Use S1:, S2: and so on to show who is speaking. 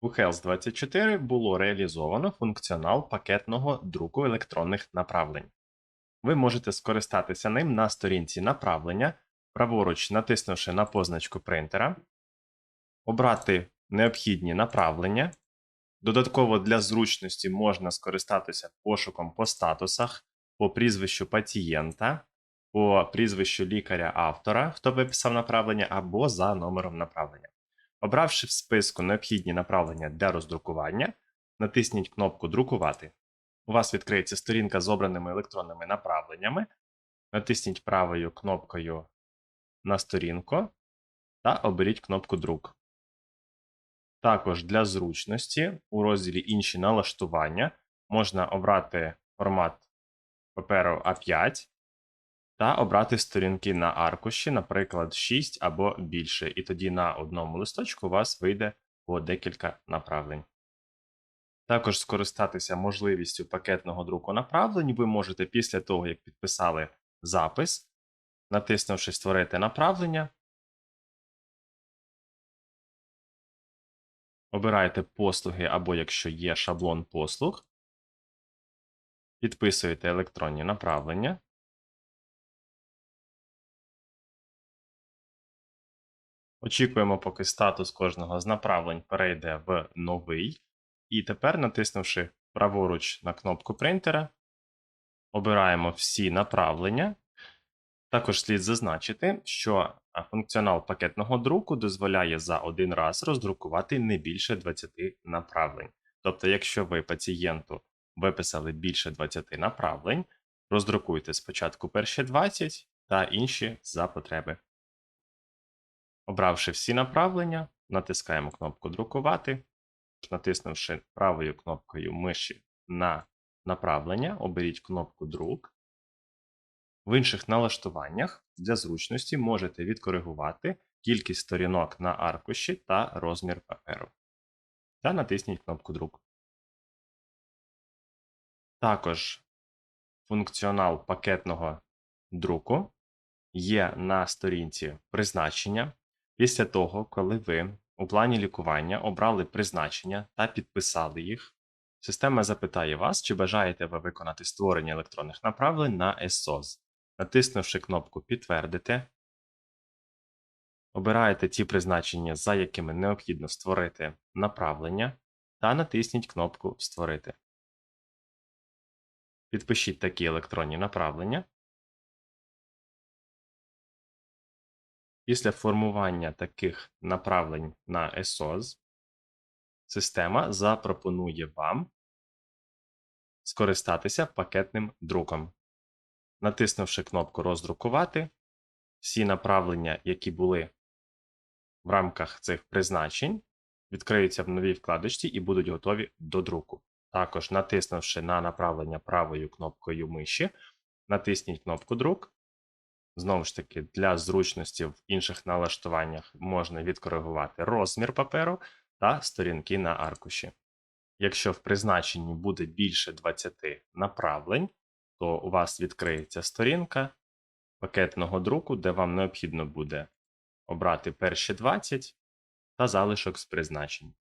S1: У Health 24 було реалізовано функціонал пакетного друку електронних направлень. Ви можете скористатися ним на сторінці направлення, праворуч натиснувши на позначку принтера, обрати необхідні направлення. Додатково для зручності можна скористатися пошуком по статусах, по прізвищу пацієнта, по прізвищу лікаря-автора, хто виписав направлення, або за номером направлення. Обравши в списку необхідні направлення для роздрукування, натисніть кнопку Друкувати. У вас відкриється сторінка з обраними електронними направленнями. Натисніть правою кнопкою на сторінку та оберіть кнопку Друк. Також для зручності у розділі Інші налаштування можна обрати формат паперу А5 та обрати сторінки на аркуші, наприклад, 6 або більше, і тоді на одному листочку у вас вийде по декілька направлень. Також скористатися можливістю пакетного друку направлень ви можете після того, як підписали запис, натиснувши Створити направлення. Обираєте послуги або якщо є шаблон послуг, підписуєте електронні направлення. Очікуємо, поки статус кожного з направлень перейде в новий. І тепер, натиснувши праворуч на кнопку принтера, обираємо всі направлення. Також слід зазначити, що функціонал пакетного друку дозволяє за один раз роздрукувати не більше 20 направлень. Тобто, якщо ви пацієнту виписали більше 20 направлень, роздрукуйте спочатку перші 20 та інші за потреби. Обравши всі направлення, натискаємо кнопку Друкувати. Натиснувши правою кнопкою миші на направлення, оберіть кнопку Друк. В інших налаштуваннях для зручності можете відкоригувати кількість сторінок на аркуші та розмір паперу. Та натисніть кнопку Друк. Також функціонал пакетного друку є на сторінці призначення. Після того, коли ви у плані лікування обрали призначення та підписали їх, система запитає вас, чи бажаєте ви виконати створення електронних направлень на SOS. Натиснувши кнопку Підтвердити, обираєте ті призначення, за якими необхідно створити направлення, та натисніть кнопку Створити. Підпишіть такі електронні направлення. Після формування таких направлень на ESOS система запропонує вам скористатися пакетним друком. Натиснувши кнопку Роздрукувати, всі направлення, які були в рамках цих призначень, відкриються в новій вкладочці і будуть готові до друку. Також, натиснувши на направлення правою кнопкою миші, натисніть кнопку Друк. Знову ж таки, для зручності в інших налаштуваннях можна відкоригувати розмір паперу та сторінки на аркуші. Якщо в призначенні буде більше 20 направлень, то у вас відкриється сторінка пакетного друку, де вам необхідно буде обрати перші 20 та залишок з призначень.